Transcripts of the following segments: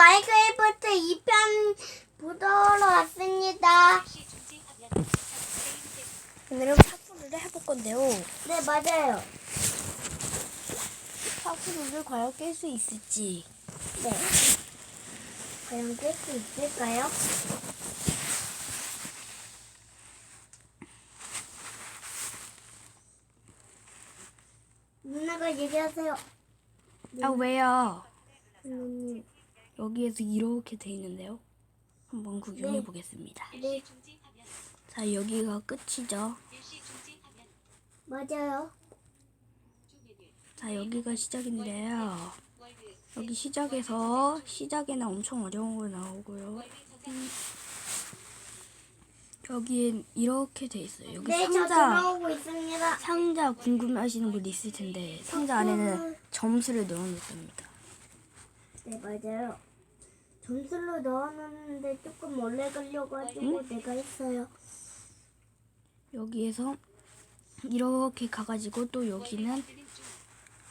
마이크래프트 2편 보도록 왔습니다. 오늘은 파쿠르를 해볼 건데요. 네, 맞아요. 파쿠르를 과연 깰 수 있을지. 네. 과연 깰 수 있을까요? 누나가 얘기하세요. 아 왜요? 누님. 여기에서 이렇게 돼 있는데요. 한번 구경해 네. 보겠습니다. 네, 자 여기가 끝이죠. 맞아요. 자 여기가 시작인데요. 여기 시작에서 시작에는 엄청 어려운 거 나오고요. 음, 여기엔 이렇게 돼 있어요. 여기 네, 저 상자 들어오고 있습니다. 상자 궁금해하시는 분 있을 텐데 상자 안에는 점수를 넣어놓습니다. 네, 맞아요. 점수를 넣어놨는데 조금 오래 걸려가지고 내가 했어요. 여기에서 이렇게 가가지고 또 여기는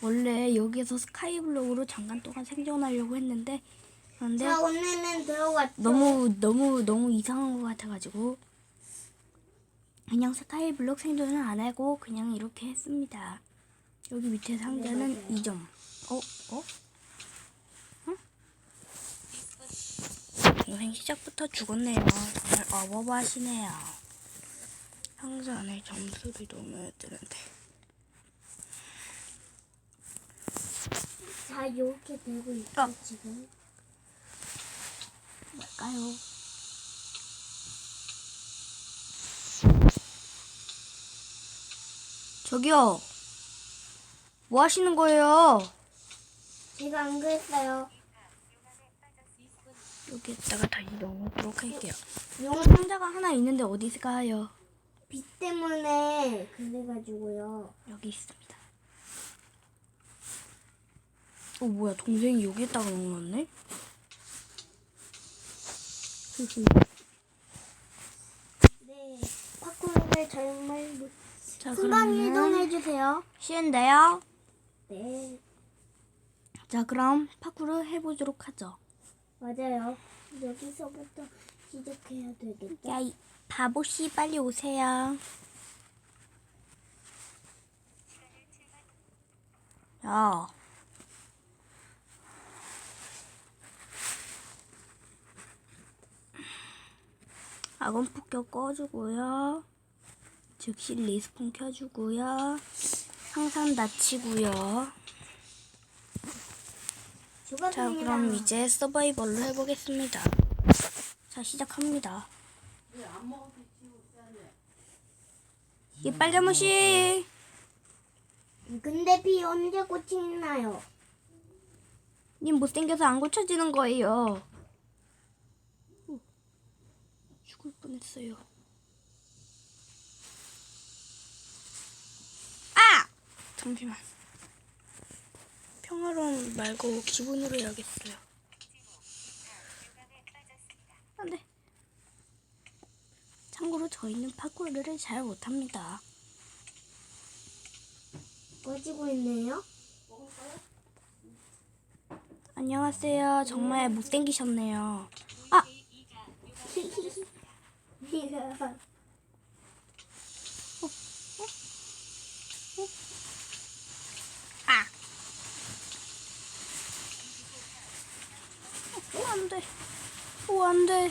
원래 여기에서 스카이블록으로 잠깐 동안 생존하려고 했는데 그런데 자, 오늘은 들어왔죠. 너무 너무 너무 이상한 것 같아가지고 그냥 스카이블록 생존을 안 하고 그냥 이렇게 했습니다. 여기 밑에 상자는 맞아요. 2점. 어? 어? 동생 시작부터 죽었네요. 정말 어버버하시네요. 상자 안에 점수를 넣어야 되는데. 자, 이렇게 되고 있죠, 어. 지금. 뭘까요? 저기요. 뭐 하시는 거예요? 제가 안 그랬어요. 여기에다가 다시 넣어놓도록 할게요. 용 상자가 하나 있는데 어디 있을까요? 빛 때문에 그래가지고요. 여기 있습니다. 어 뭐야 동생이 여기에다가 넣어놨네? 네, 파쿠르를 정말 못... 자 순간 그러면 이동해주세요. 쉬운데요? 네, 자 그럼 파쿠르 해보도록 하죠. 맞아요. 여기서부터 시작해야 되겠죠? 야, 이 바보 씨 빨리 오세요. 야. 악원 폭격 꺼주고요. 즉시 리스폰 켜주고요. 항상 낮추고요. 자. 그럼 이제 서바이벌로 해보겠습니다. 자, 시작합니다. 이 빨자무씨! 근데 비 언제 고치나요? 님 못생겨서 안 고쳐지는 거예요. 어, 죽을 뻔했어요. 아! 잠시만. 평화로운 말고 기분으로 해야겠어요. 안 돼. 참고로 저희는 파쿠르를 잘 못합니다. 꺼지고 있네요. 안녕하세요. 정말 못생기셨네요. 아! 아! 오, 안 돼. 오, 안 돼.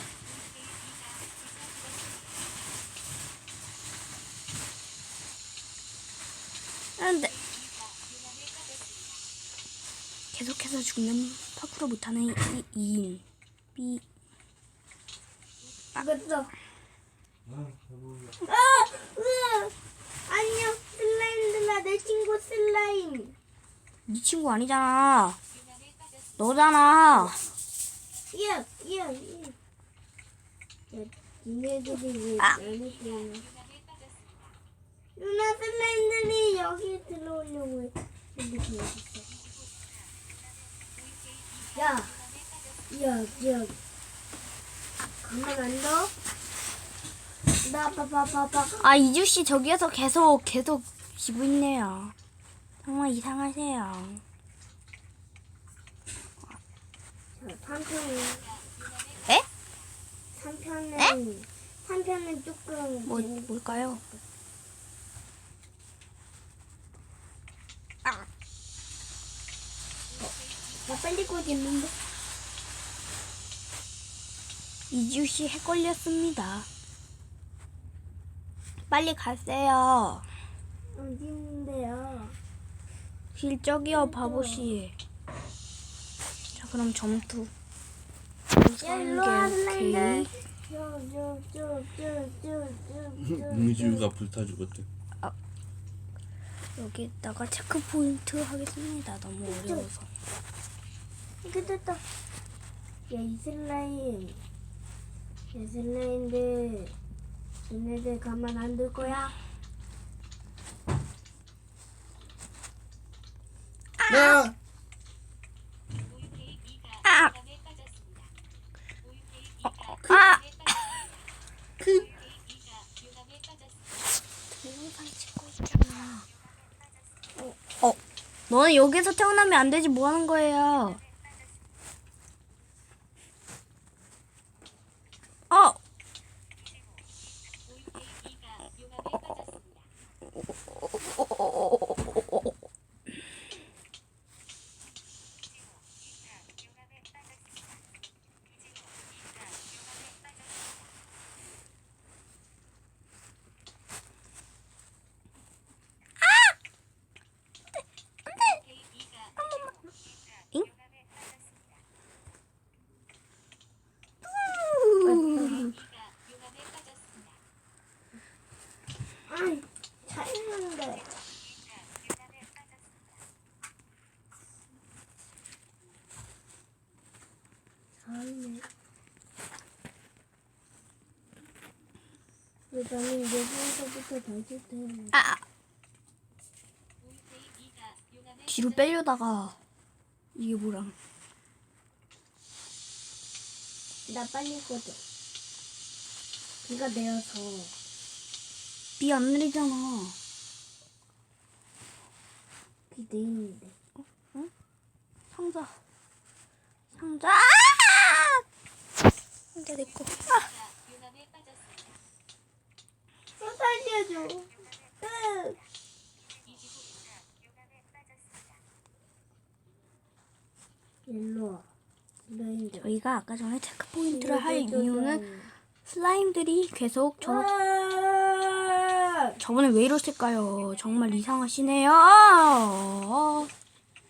안 돼. 계속해서 죽는 파쿠르 못하는 이, 이인. 삐. 죽었어. 아, 으, 안녕, 슬라임들아, 내 친구 슬라임. 네 친구 아니잖아. 너잖아. 야, 야, 야. 야? 누나 슬라임들이 여기 들어오려고 해. 여기 들어왔어. 야, 야, 야. 가만 안 둬? 나 봐봐, 봐봐. 아, 이주 씨 저기에서 계속, 계속 있네요. 정말 이상하세요. 자, 3편은 에? 3편은 3편은 조금 뭐 재밌- 뭘까요? 아, 나 빨리 꽂겠는데 이지우 씨 헷갈렸습니다. 빨리 가세요. 어디 있는데요? 길 저기요 바보 씨. 자 그럼 점투. 야 이지우가 불타 죽었대. 여기다가 체크 포인트 하겠습니다. 너무 어려워서. 이렇게 됐다 야 이 슬라임 이 슬라임들 얘네들 가만 안 둘 거야? 야! 아! 아! 동영상 찍고 있잖아. 어, 어, 너는 여기서 태어나면 안 되지 뭐 하는 거예요? 어. 잉? 아이 잘했는데 왜 나는 여기서부터 다닐 때 아. 뒤로 빼려다가 이게 뭐랑 나 빨리 꺼져. 비가 내려서 비 안 내리잖아. 비 내리는데. 상자. 상자. 아! 상자 내 거. 아! 또 살려줘. 으. 일로 와. 저희가 아까 전에 체크 포인트를 할 이유는 슬라임들이 계속 저 아! 저번에 왜 이러실까요? 정말 이상하시네요.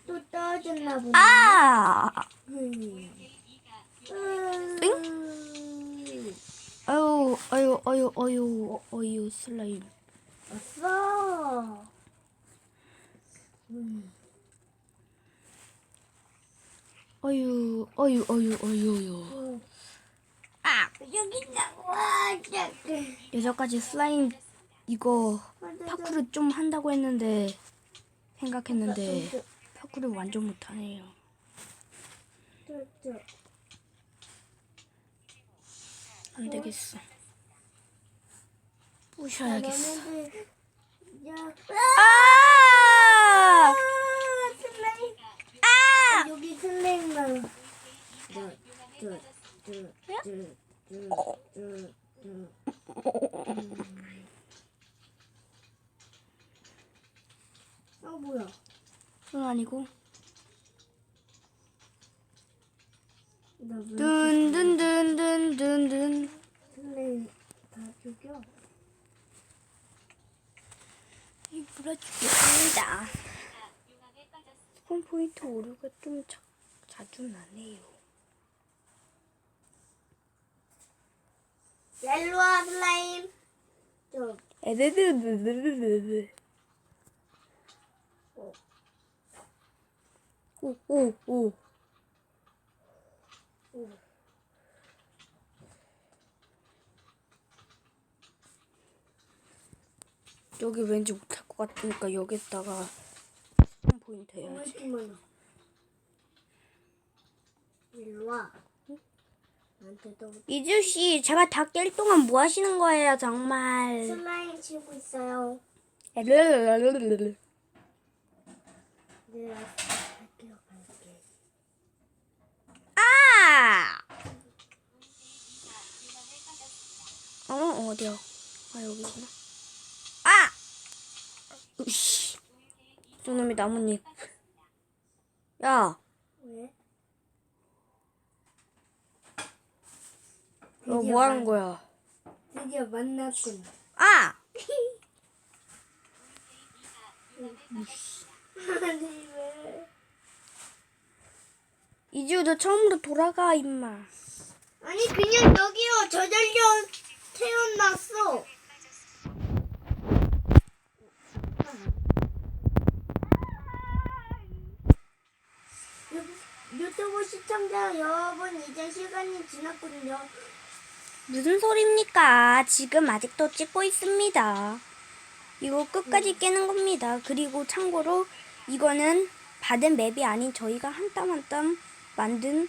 또 떨어졌나 보네. 아! 음. 응? 아유, 아유, 아유, 아유, 아유, 슬라임. 왔어. 음. 아유, 아유, 아유, 아유, 아유. 아! 여기 있다고. 와, 야. 여기까지 슬라임 이거 파쿠르 좀 한다고 했는데 생각했는데 파쿠르 완전 못하네요. 저, 저. 안 되겠어. 부셔야겠어. 너네들 야. 아! 아, 슬라임. 아! 여기 슬라임만. 저, 저, 저, 저, 저, 저, 저. 아 뭐야? 그건 아니고. 나왜 든든든든든든. 슬라임 다 죽여? 이 물어주겠습니다. 홈 포인트 오류가 좀 자, 자주 나네요. 옐로와 슬라임. 저 에드드드드드드. 오, 오, 오. 여기 왠지 못할 것 같으니까 여기다가 포인트 해야지. 일로 와. 이주 씨, 제발 다 깰 동안 뭐 하시는 거예요, 정말? 슬라임 치고 있어요. 네, 아! 어, 어디야? 아, 여기구나. 아! 으씨. 저놈의 나뭇잎. 야, 왜? 너 뭐 하는 거야? 드디어 만났군. 아! 아니 왜? 이지우 너 처음으로 돌아가 임마. 아니 그냥 여기요 저절로 태어났어. 유- 유튜브 시청자 여러분 이제 시간이 지났거든요. 무슨 소리입니까? 지금 아직도 찍고 있습니다. 이거 끝까지 깨는 겁니다. 그리고 참고로 이거는 받은 맵이 아닌 저희가 한 땀 한 땀 만든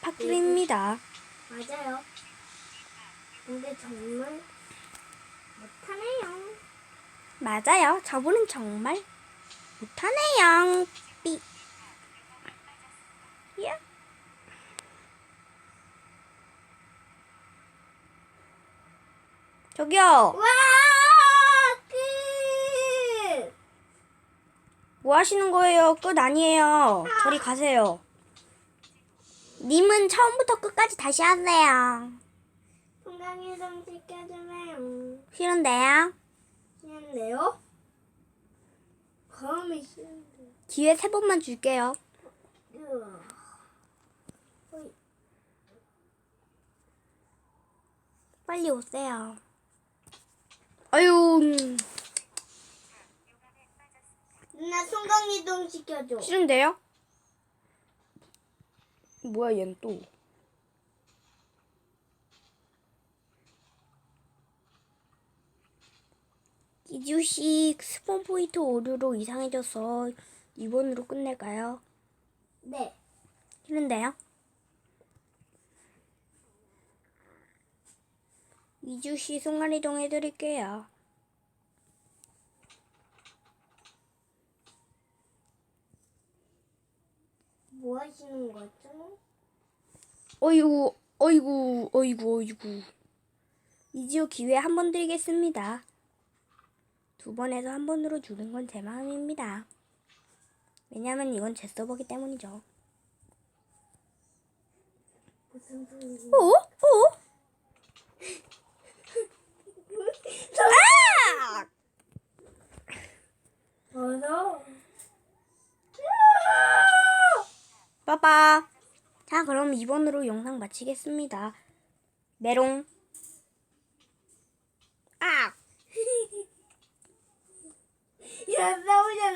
파크입니다. 맞아요. 근데 정말 못하네요. 맞아요. 저분은 정말 못하네요. 삐. 야. 저기요. 와 끝. 뭐 하시는 거예요? 끝 아니에요. 저리 가세요. 님은 처음부터 끝까지 다시 하세요. 건강히 좀 지켜주세요. 싫은데요? 싫은데요? 검이 싫은데. 기회 세 번만 줄게요. 빨리 오세요. 아유, 음, 누나 순간 이동 시켜줘. 싫은데요? 뭐야, 얜 또. 이주식 스폰 포인트 오류로 이상해져서 이번으로 끝낼까요? 네. 싫은데요? 이주씨 순간이동 해드릴게요. 뭐 하시는 거죠? 어이구, 어이구, 어이구, 어이구. 이지호 기회 한 번 드리겠습니다. 두 번에서 한 번으로 주는 건 제 마음입니다. 왜냐면 이건 제 서버기 때문이죠. 무슨 소리지? 어? 어? 이번으로 영상 마치겠습니다. 메롱